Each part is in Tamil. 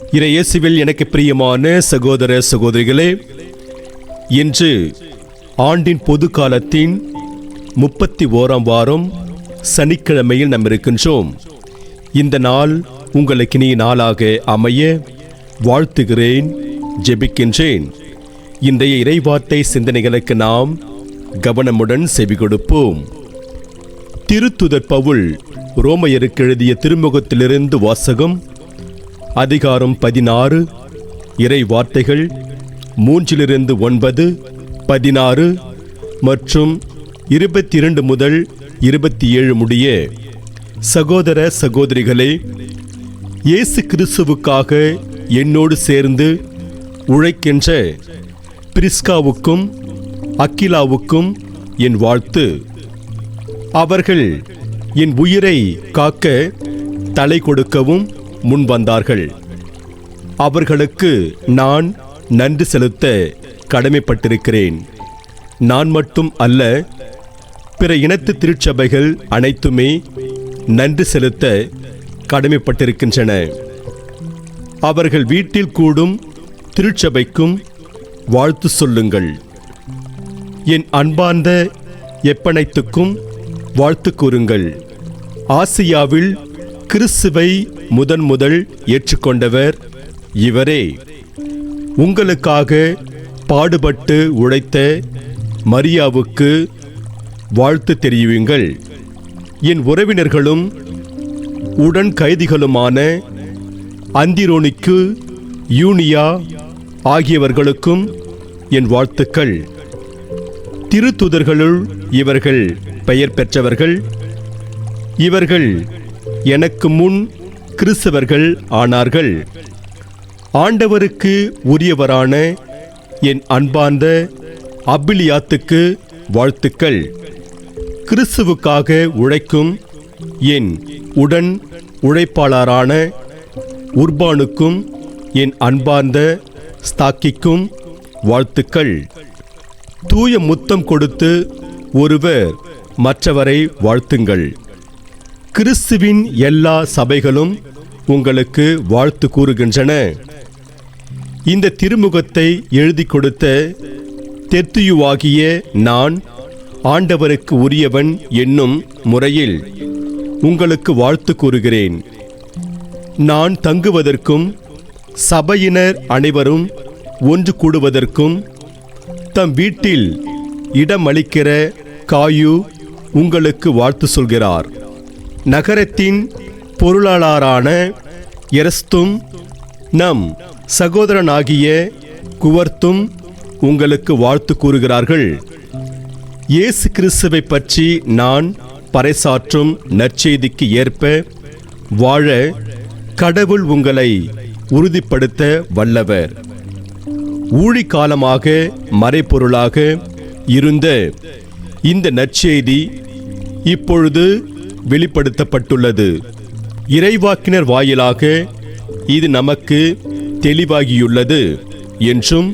இறையேசுவில் எனக்கு பிரியமான சகோதர சகோதரிகளே இன்று ஆண்டின் பொது காலத்தின் முப்பத்தி ஓராம் வாரம் சனிக்கிழமையில் நாம் இருக்கின்றோம். இந்த நாள் உங்களுக்கு இனி நாளாக அமைய வாழ்த்துகிறேன் ஜெபிக்கின்றேன். இன்றைய இறைவார்த்தை சிந்தனைகளுக்கு நாம் கவனமுடன் செவி கொடுப்போம். திருத்துதர் பவுல் ரோமையருக்கு எழுதிய திருமுகத்திலிருந்து வாசகம் அதிகாரம் பதினாறு இறை வார்த்தைகள் மூன்றிலிருந்து ஒன்பது பதினாறு மற்றும் இருபத்தி இரண்டு முதல் இருபத்தி ஏழு முடிய சகோதர சகோதரிகளே இயேசு கிறிஸ்துவுக்காக என்னோடு சேர்ந்து உழைக்கின்ற பிரிஸ்காவுக்கும் அக்கிலாவுக்கும் என் வாழ்த்து. அவர்கள் என் உயிரை காக்க தலை கொடுக்கவும் முன் வந்தார்கள் அவர்களுக்கு நான் நன்றி செலுத்த கடமைப்பட்டிருக்கிறேன். நான் மட்டும் அல்ல பிற இனத்து திருச்சபைகள் அனைத்துமே நன்றி செலுத்த கடமைப்பட்டிருக்கின்றன. அவர்கள் வீட்டில் கூடும் திருச்சபைக்கும் வாழ்த்து சொல்லுங்கள். என் அன்பார்ந்த எப்பனைத்துக்கும் வாழ்த்து கூறுங்கள். ஆசியாவில் கிறிஸ்துவை முதன் முதல் ஏற்றுக்கொண்டவர் இவரே. உங்களுக்காக பாடுபட்டு உழைத்த மரியாவுக்கு வாழ்த்து தெரிவியுங்கள். என் உறவினர்களும் உடன் கைதிகளுமான அந்திரோனிக்கு யூனியா ஆகியவர்களுக்கும் என் வாழ்த்துக்கள். திருத்துதர்களுள் இவர்கள் பெயர் பெற்றவர்கள். இவர்கள் எனக்கு முன் கிறிஸ்தவர்கள் ஆனார்கள். ஆண்டவருக்கு உரியவரான என் அன்பார்ந்த அபிலியாத்துக்கு வாழ்த்துக்கள். கிறிஸ்துவுக்காக உழைக்கும் என் உடன் உழைப்பாளரான உர்பானுக்கும் என் அன்பார்ந்த ஸ்தாக்கிக்கும் வாழ்த்துக்கள். தூய முத்தம் கொடுத்து ஒருவர் மற்றவரை வாழ்த்துங்கள். கிறிஸ்துவின் எல்லா சபைகளும் உங்களுக்கு வாழ்த்து கூறுகின்றன. இந்த திருமுகத்தை எழுதி கொடுத்த தெத்துயுவாகிய நான் ஆண்டவருக்கு உரியவன் என்னும் முறையில் உங்களுக்கு வாழ்த்து கூறுகிறேன். நான் தங்குவதற்கும் சபையினர் அனைவரும் ஒன்று கூடுவதற்கும் தம் வீட்டில் இடமளிக்கிற காயு உங்களுக்கு வாழ்த்து சொல்கிறார். நகரத்தின் பொருளாளரான எரஸ்தும் நம் சகோதரனாகிய குவர்த்தும் உங்களுக்கு வாழ்த்து கூறுகிறார்கள். இயேசு கிறிஸ்துவை பற்றி நான் பறைசாற்றும் நற்செய்திக்கு ஏற்ப வாழ கடவுள் உங்களை உறுதிப்படுத்த வல்லவர். ஊழிக்காலமாக மறைப்பொருளாக இருந்த இந்த நற்செய்தி இப்பொழுது வெளிப்படுத்தப்பட்டுள்ளது. இறைவாக்கினர் வாயிலாக இது நமக்கு தெளிவாகியுள்ளது என்றும்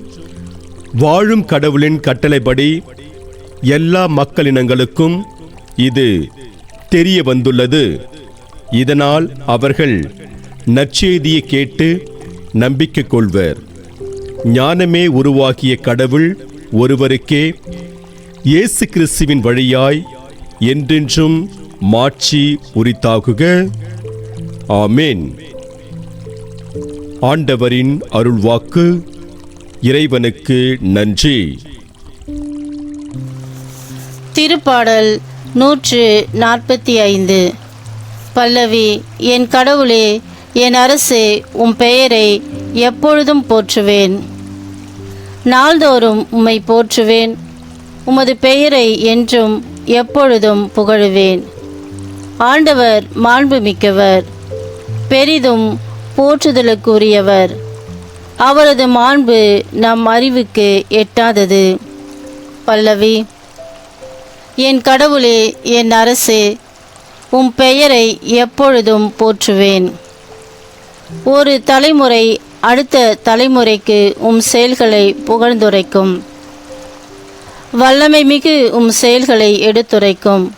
வாழும் கடவுளின் கட்டளைப்படி எல்லா மக்களினங்களுக்கும் இது தெரிய வந்துள்ளது இதனால் அவர்கள் நற்செய்தியை கேட்டு நம்பிக்கை கொள்வர். ஞானமே உருவாகிய கடவுள் ஒருவருக்கே இயேசு கிறிஸ்துவின் வழியாய் என்றென்றும் மாட்சி உரித்தாகுக ஆமேன். ஆண்டவரின் அருள்வாக்கு இறைவனுக்கு நன்றி. திருப்பாடல் நூற்று நாற்பத்தி ஐந்து. பல்லவி என் கடவுளே என் அரசே உம் பெயரை எப்பொழுதும் போற்றுவேன். நாள்தோறும் உம்மை போற்றுவேன். உமது பெயரை என்றும் எப்பொழுதும் புகழுவேன். ஆண்டவர் மாண்புமிக்கவர் பெரிதும் போற்றுதலுக்குரியவர். அவரது மாண்பு நம் அறிவுக்கு எட்டாதது. பல்லவி என் கடவுளே என் அரசே உம் பெயரை எப்பொழுதும் போற்றுவேன். ஒரு தலைமுறை அடுத்த தலைமுறைக்கு உம் செயல்களை புகழ்ந்துரைக்கும். வல்லமை மிகு உம் செயல்களை எடுத்துரைக்கும்.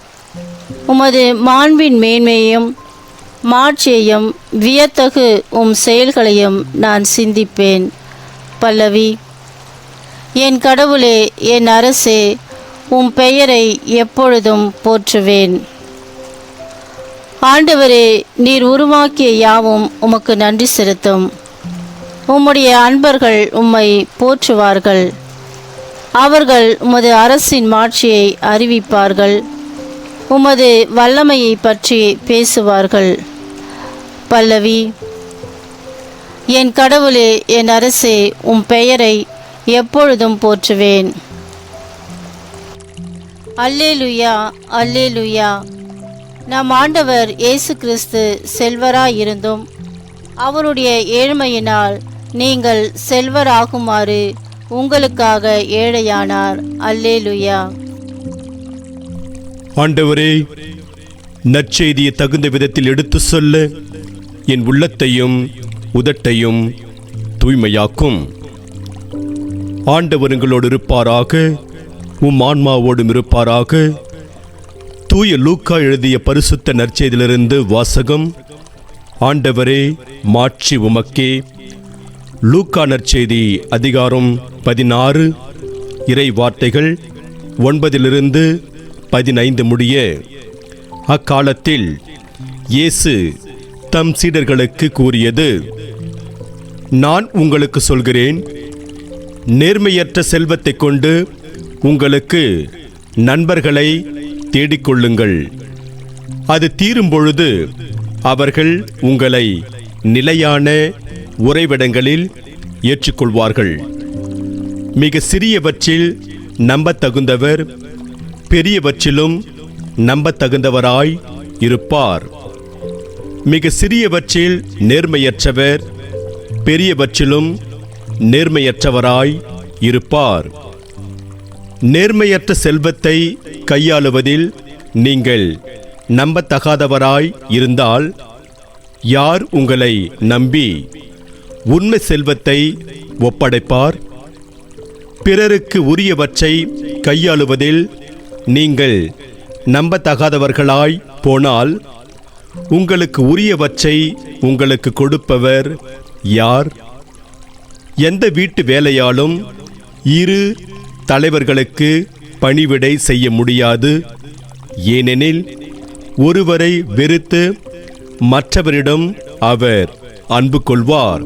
உமது மாண்பின் மேன்மையும் மாட்சியையும் வியத்தகு உம் செயல்களையும் நான் சிந்திப்பேன். பல்லவி என் கடவுளே என் அரசே உம் பெயரை எப்பொழுதும் போற்றுவேன். ஆண்டவரே நீர் உருவாக்கிய யாவும் உமக்கு நன்றி செலுத்தும். உம்முடைய அன்பர்கள் உம்மை போற்றுவார்கள். அவர்கள் உமது அரசின் மாட்சியை அறிவிப்பார்கள். உமது வல்லமையை பற்றி பேசுவார்கள். பல்லவி என் கடவுளே என் அரசே உம் பெயரை எப்பொழுதும் போற்றுவேன். அல்லேலுயா அல்லேலுயா. நம் ஆண்டவர் இயேசு கிறிஸ்து செல்வராயிருந்தும் அவருடைய ஏழ்மையினால் நீங்கள் செல்வராகுமாறு உங்களுக்காக ஏழையானார். அல்லேலுயா. ஆண்டவரே நற்செய்தியை தகுந்த விதத்தில் எடுத்து சொல்ல என் உள்ளத்தையும் உதட்டையும் தூய்மையாக்கும். ஆண்டவருங்களோடு இருப்பாராக உம் ஆன்மாவோடும் இருப்பாராக. தூய லூக்கா எழுதிய பரிசுத்த நற்செய்தியிலிருந்து வாசகம் ஆண்டவரே மாட்சி உமக்கே. லூக்கா நற்செய்தி அதிகாரம் பதினாறு இறை வார்த்தைகள் ஒன்பதிலிருந்து பதினைந்து முடிய. அக்காலத்தில் இயேசு தம் சீடர்களுக்கு கூறியது நான் உங்களுக்கு சொல்கிறேன் நேர்மையற்ற செல்வத்தை கொண்டு உங்களுக்கு நண்பர்களை தேடிக்கொள்ளுங்கள். அது தீரும் பொழுது அவர்கள் உங்களை நிலையான உறைவிடங்களில் ஏற்றுக்கொள்வார்கள். மிக சிறியவற்றில் நம்பத்தகுந்தவர் பெரியவற்றிலும் நம்பத்தகுந்தவராய் இருப்பார். மிக சிறியவற்றில் நேர்மையற்றவர் பெரியவற்றிலும் நேர்மையற்றவராய் இருப்பார். நேர்மையற்ற செல்வத்தை கையாளுவதில் நீங்கள் நம்பத்தகாதவராய் இருந்தால் யார் உங்களை நம்பி உண்மை செல்வத்தை ஒப்படைப்பார்? பிறருக்கு உரியவற்றை கையாளுவதில் நீங்கள் நம்பத்தகாதவர்களாய் போனால் உங்களுக்கு உரியவற்றை உங்களுக்கு கொடுப்பவர் யார்? எந்த வீட்டு வேலையாலும் இரு தலைவர்களுக்கு பணிவிடை செய்ய முடியாது. ஏனெனில் ஒருவரை வெறுத்து மற்றவரிடம் அவர் அன்பு கொள்வார்.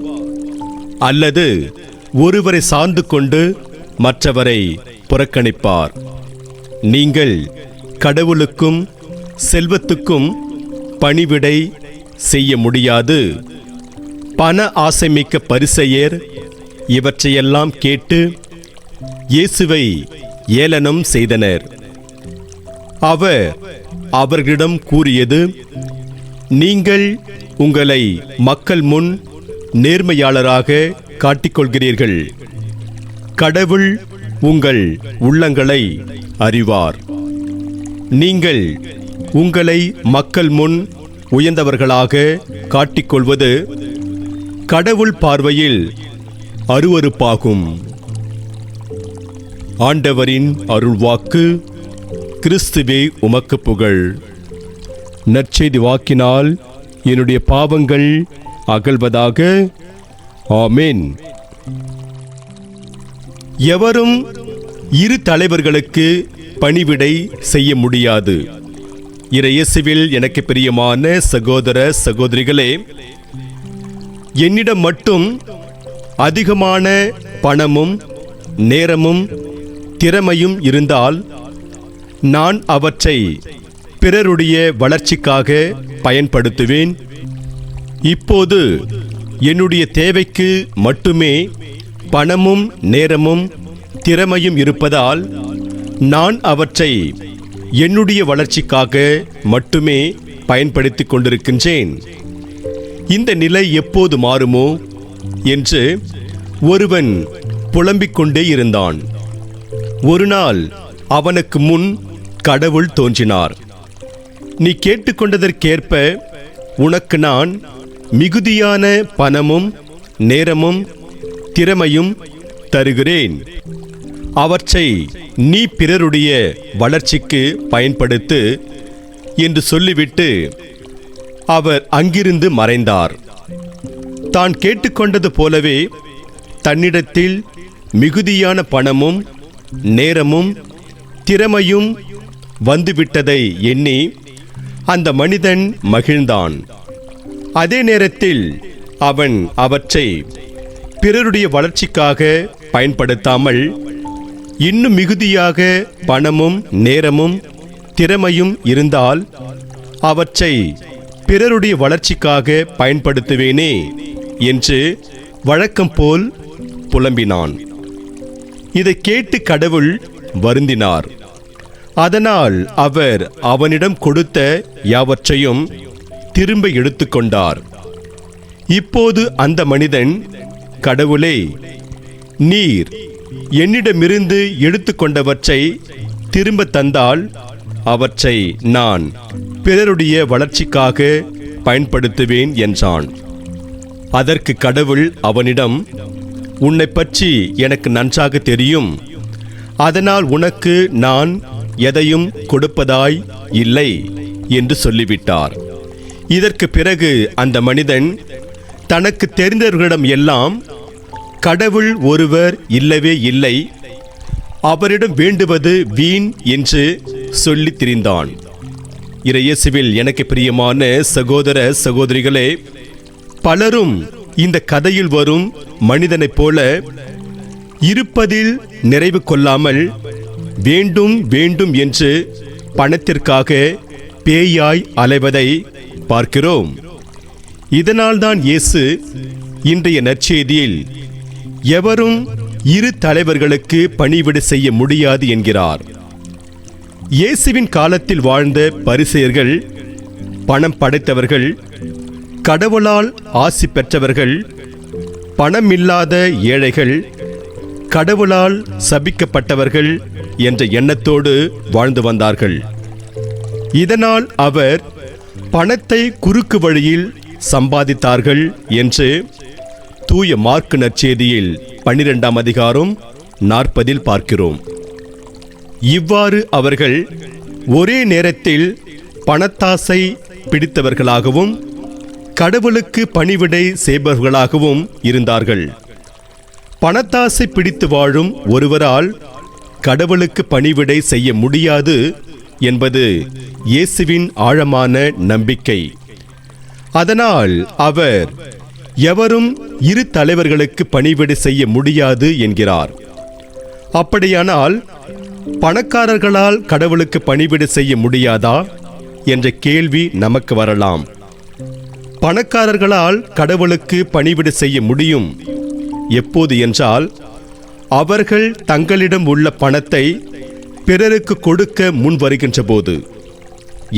அல்லது ஒருவரை சார்ந்து கொண்டு மற்றவரை புறக்கணிப்பார். நீங்கள் கடவுளுக்கும் செல்வத்துக்கும் பணிவிடை செய்ய முடியாது. பண ஆசைமிக்க பரிசெயர் இவற்றையெல்லாம் கேட்டு இயேசுவை ஏளனம் செய்தனர். அவர் அவர்களிடம் கூறியது நீங்கள் உங்களை மக்கள் முன் நேர்மையாளராக காட்டிக்கொள்கிறீர்கள். கடவுள் உங்கள் உள்ளங்களை அறிவார். நீங்கள் உங்களை மக்கள் முன் உயர்ந்தவர்களாக காட்டிக்கொள்வது கடவுள் பார்வையில் அருவருப்பாகும். ஆண்டவரின் அருள்வாக்கு கிறிஸ்துவே உமக்கு புகழ். நற்செய்தி வாக்கினால் என்னுடைய பாவங்கள் அகல்வதாக. ஆமேன். எவரும் இரு தலைவர்களுக்கு பணிவிடை செய்ய முடியாது. இறையசுவில் எனக்கு பிரியமான சகோதர சகோதரிகளே என்னிடம் மட்டும் அதிகமான பணமும் நேரமும் திறமையும் இருந்தால் நான் அவற்றை பிறருடைய வளர்ச்சிக்காக பயன்படுத்துவேன். இப்போது என்னுடைய தேவைக்கு மட்டுமே பணமும் நேரமும் திறமையும் இருப்பதால் நான் அவற்றை என்னுடைய வளர்ச்சிக்காக மட்டுமே பயன்படுத்திக் கொண்டிருக்கின்றேன். இந்த நிலை எப்போது மாறுமோ என்று ஒருவன் புலம்பிக் கொண்டே இருந்தான். ஒரு நாள் அவனுக்கு முன் கடவுள் தோன்றினார். நீ கேட்டுக்கொண்டதற்கேற்ப உனக்கு நான் மிகுதியான பணமும் நேரமும் திறமையும் தருகிறேன். அவற்றை நீ பிறருடைய வளர்ச்சிக்கு பயன்படுத்து என்று சொல்லிவிட்டு அவர் அங்கிருந்து மறைந்தார். தான் கேட்டுக்கொண்டது போலவே தன்னிடத்தில் மிகுதியான பணமும் நேரமும் திறமையும் வந்துவிட்டதை எண்ணி அந்த மனிதன் மகிழ்ந்தான். அதே நேரத்தில் அவன் அவற்றை பிறருடைய வளர்ச்சிக்காக பயன்படுத்தாமல் இன்னும் மிகுதியாக பணமும் நேரமும் திறமையும் இருந்தால் அவற்றை பிறருடைய வளர்ச்சிக்காக பயன்படுத்துவேனே என்று வழக்கம் போல் புலம்பினான். இதை கேட்டு கடவுள் வருந்தினார். அதனால் அவர் அவனிடம் கொடுத்த யாவற்றையும் திரும்ப எடுத்துக்கொண்டார் இப்போது அந்த மனிதன் கடவுளே நீர் என்னிடமிருந்து எடுத்துக்கொண்டவற்றை திரும்ப தந்தால் அவற்றை நான் பிறருடைய வளர்ச்சிக்காக பயன்படுத்துவேன் என்றான். அதற்கு கடவுள் அவனிடம் உன்னை பற்றி எனக்கு நன்றாக தெரியும். அதனால் உனக்கு நான் எதையும் கொடுப்பதாய் இல்லை என்று சொல்லிவிட்டார். இதற்கு பிறகு அந்த மனிதன் தனக்கு தெரிந்தவர்களிடம் எல்லாம் கடவுள் ஒருவர் இல்லவே இல்லை. அவரிடம் வேண்டுவது வீண் என்று சொல்லித் திரிந்தான். இறையேசுவில் எனக்கு பிரியமான சகோதர சகோதரிகளே பலரும் இந்த கதையில் வரும் மனிதனைப் போல இருப்பதில் நிறைவு கொள்ளாமல் வேண்டும் வேண்டும் என்று பணத்திற்காக பேயாய் அலைவதை பார்க்கிறோம். இதனால்தான் இயேசு இன்றைய நற்செய்தியில் எவரும் இரு தலைவர்களுக்கு பணிவிடு செய்ய முடியாது என்கிறார். இயேசுவின் காலத்தில் வாழ்ந்த பரிசெயர்கள் பணம் படைத்தவர்கள் கடவுளால் ஆசி பெற்றவர்கள் பணமில்லாத ஏழைகள் கடவுளால் சபிக்கப்பட்டவர்கள் என்ற எண்ணத்தோடு வாழ்ந்து வந்தார்கள். இதனால் அவர் பணத்தை குறுக்கு வழியில் சம்பாதித்தார்கள் என்று தூய மார்க்கு நற்செய்தியில் பன்னிரெண்டாம் அதிகாரம் நாற்பதில் பார்க்கிறோம். இவ்வாறு அவர்கள் ஒரே நேரத்தில் பணத்தாசை பிடித்தவர்களாகவும் கடவுளுக்கு பணிவிடை செய்பவர்களாகவும் இருந்தார்கள். பணத்தாசை பிடித்து வாழும் ஒருவரால் கடவுளுக்கு பணிவிடை செய்ய முடியாது என்பது இயேசுவின் ஆழமான நம்பிக்கை. அதனால் அவர் எவரும் இரு தலைவர்களுக்கு பணிவிடை செய்ய முடியாது என்கிறார். அப்படியானால் பணக்காரர்களால் கடவுளுக்கு பணிவிடை செய்ய முடியாதா? என்ற கேள்வி நமக்கு வரலாம். பணக்காரர்களால் கடவுளுக்கு பணிவிடை செய்ய முடியும். எப்போது என்றால் அவர்கள் தங்களிடம் உள்ள பணத்தை பிறருக்கு கொடுக்க முன் வருகின்ற போது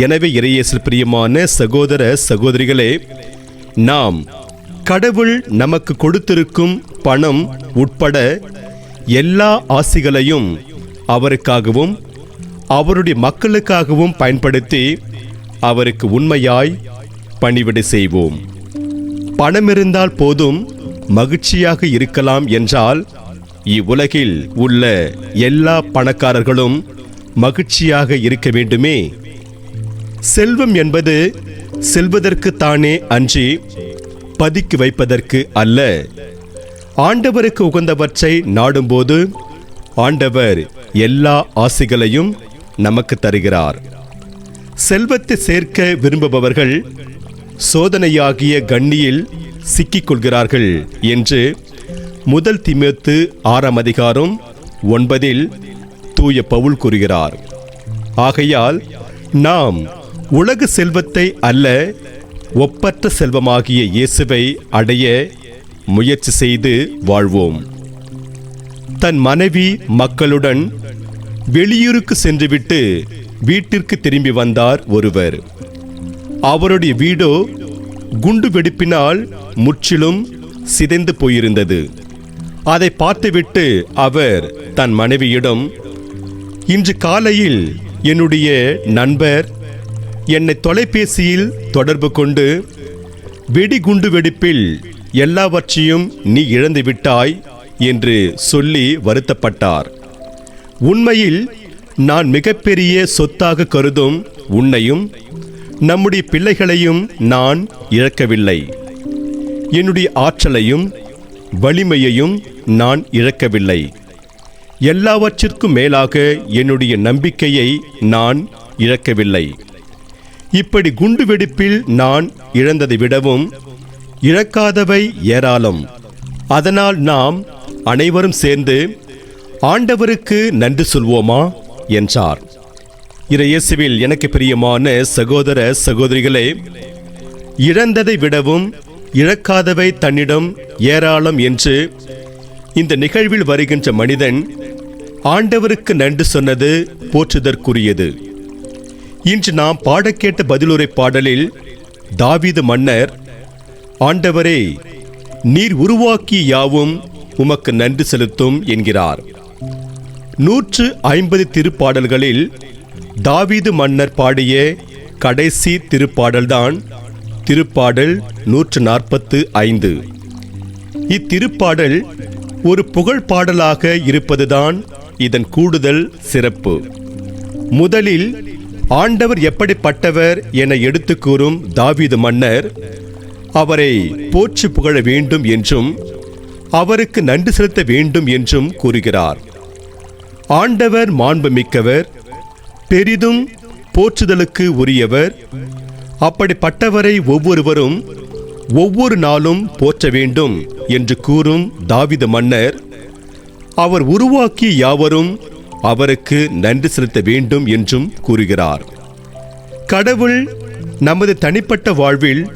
எனவே இறையேசில் பிரியமான சகோதர சகோதரிகளே நாம் கடவுள் நமக்கு கொடுத்திருக்கும் பணம் உட்பட எல்லா ஆசிகளையும் அவருக்காகவும் அவருடைய மக்களுக்காகவும் பயன்படுத்தி அவருக்கு உண்மையாய் பணிவிடை செய்வோம். பணம் இருந்தால் போதும் மகிழ்ச்சியாக இருக்கலாம் என்றால் இவ்வுலகில் உள்ள எல்லா பணக்காரர்களும் மகிழ்ச்சியாக இருக்க வேண்டுமே. செல்வம் என்பது செல்வதற்கு தானே அன்றி பதுக்கி வைப்பதற்கு அல்ல. ஆண்டவருக்கு உகந்தவற்றை நாடும்போது ஆண்டவர் எல்லா ஆசிகளையும் நமக்கு தருகிறார். செல்வத்தை சேர்க்க விரும்புபவர்கள் சோதனையாகிய கண்ணியில் சிக்கிக் கொள்கிறார்கள் என்று முதல் திமுத்து ஆறாம் அதிகாரம் ஒன்பதில் தூய பவுல் கூறுகிறார். ஆகையால் நாம் உலக செல்வத்தை அல்ல ஒப்பற்ற செல்வமாகிய இயேசுவை அடைய முயற்சி செய்து வாழ்வோம். தன் மனைவி மக்களுடன் வெளியூருக்கு சென்றுவிட்டு வீட்டிற்கு திரும்பி வந்தார் ஒருவர். அவருடைய வீடோ குண்டு வெடிப்பினால் முற்றிலும் சிதைந்து போயிருந்தது. அதை பார்த்துவிட்டு அவர் தன் மனைவியிடம் இன்று காலையில் என்னுடைய நண்பர் என்னை தொலைபேசியில் தொடர்பு கொண்டு வெடிகுண்டு வெடிப்பில் எல்லாவற்றையும் நீ இழந்து விட்டாய் என்று சொல்லி வருத்தப்பட்டார். உண்மையில் நான் மிகப்பெரிய சொத்தாக கருதும் உன்னையும் நம்முடைய பிள்ளைகளையும் நான் இழக்கவில்லை. என்னுடைய ஆற்றலையும் வலிமையையும் நான் இழக்கவில்லை. எல்லாவற்றிற்கும் மேலாக என்னுடைய நம்பிக்கையை நான் இழக்கவில்லை. இப்படி குண்டு வெடிப்பில் நான் இழந்ததை விடவும் இழக்காதவை ஏராளம். அதனால் நாம் அனைவரும் சேர்ந்து ஆண்டவருக்கு நன்றி சொல்வோமா? என்றார். இறையேசுவில் எனக்கு பிரியமான சகோதர சகோதரிகளே இழந்ததை விடவும் இழக்காதவை தன்னிடம் ஏராளம் என்று இந்த நிகழ்வில் வருகின்ற மனிதன் ஆண்டவருக்கு நன்றி சொன்னது போற்றுதற்குரியது. இன்று நாம் பாடக்கேட்ட பதிலுரை பாடலில் தாவீது மன்னர் ஆண்டவரே நீர் உருவாக்கி யாவும் உமக்கு நன்றி செலுத்தும் என்கிறார். நூற்று ஐம்பது திருப்பாடல்களில் தாவீது மன்னர் பாடிய கடைசி திருப்பாடல்தான் திருப்பாடல் நூற்று நாற்பத்து ஐந்து. இத்திருப்பாடல் ஒரு புகழ் பாடலாக இருப்பதுதான் இதன் கூடுதல் சிறப்பு. முதலில் ஆண்டவர் எப்படிப்பட்டவர் என எடுத்து கூறும் தாவீது மன்னர் அவரை போற்றி புகழ வேண்டும் என்றும் அவருக்கு நன்றி செலுத்த வேண்டும் என்றும் கூறுகிறார். ஆண்டவர் மாண்புமிக்கவர் பெரிதும் போற்றுதலுக்கு உரியவர் அப்படிப்பட்டவரை ஒவ்வொருவரும் ஒவ்வொரு நாளும் போற்ற வேண்டும் என்று கூறும் தாவித மன்னர் அவர் உருவாக்கி யாவரும் அவருக்கு நன்றி செலுத்த வேண்டும் என்றும் கூறுகிறார். கடவுள் நமது தனிப்பட்ட வாழ்வில்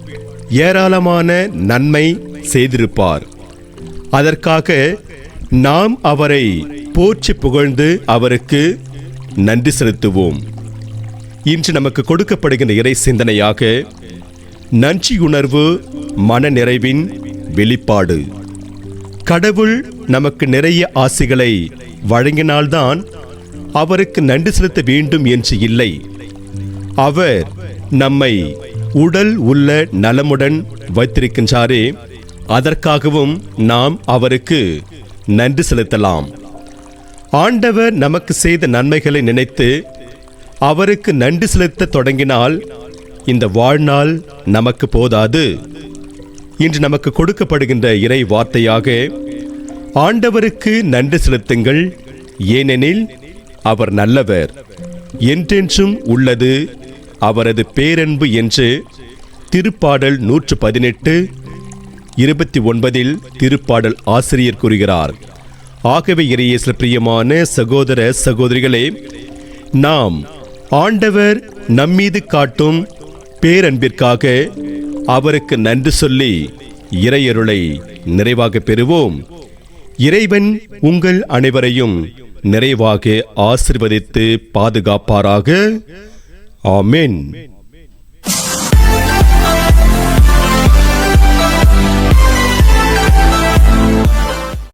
ஏராளமான நன்மை செய்திருப்பார். அதற்காக நாம் அவரை போற்றி புகழ்ந்து அவருக்கு நன்றி செலுத்துவோம். இன்று நமக்கு கொடுக்கப்படுகின்ற இறை சிந்தனையாக நன்றியுணர்வு மனநிறைவின் வெளிப்பாடு. கடவுள் நமக்கு நிறைய ஆசைகளை வழங்கினால்தான் அவருக்கு நன்றி செலுத்த வேண்டும் என்று இல்லை. அவர் நம்மை உடல் உள்ள நலமுடன் வைத்திருக்கின்றாரே அதற்காகவும் நாம் அவருக்கு நன்றி செலுத்தலாம். ஆண்டவர் நமக்கு செய்த நன்மைகளை நினைத்து அவருக்கு நன்றி செலுத்த தொடங்கினால் இந்த வாழ்நாள் நமக்கு போதாது. இன்று நமக்கு கொடுக்கப்படுகின்ற இறை வார்த்தையாக ஆண்டவருக்கு நன்றி செலுத்துங்கள் ஏனெனில் அவர் நல்லவர். என்றென்றும் உள்ளது அவரது பேரன்பு என்று திருப்பாடல் நூற்று பதினெட்டு இருபத்தி ஒன்பதில் திருப்பாடல் ஆசிரியர் கூறுகிறார். ஆகவே இறையேசு பிரியமான சகோதர சகோதரிகளே நாம் ஆண்டவர் நம்மீது காட்டும் பேரன்பிற்காக அவருக்கு நன்றி சொல்லி இறையருளை நிறைவாக பெறுவோம். இறைவன் உங்கள் அனைவரையும் நிறைவாக ஆசிர்வதித்து பாதுகாப்பாராக. ஆமேன்.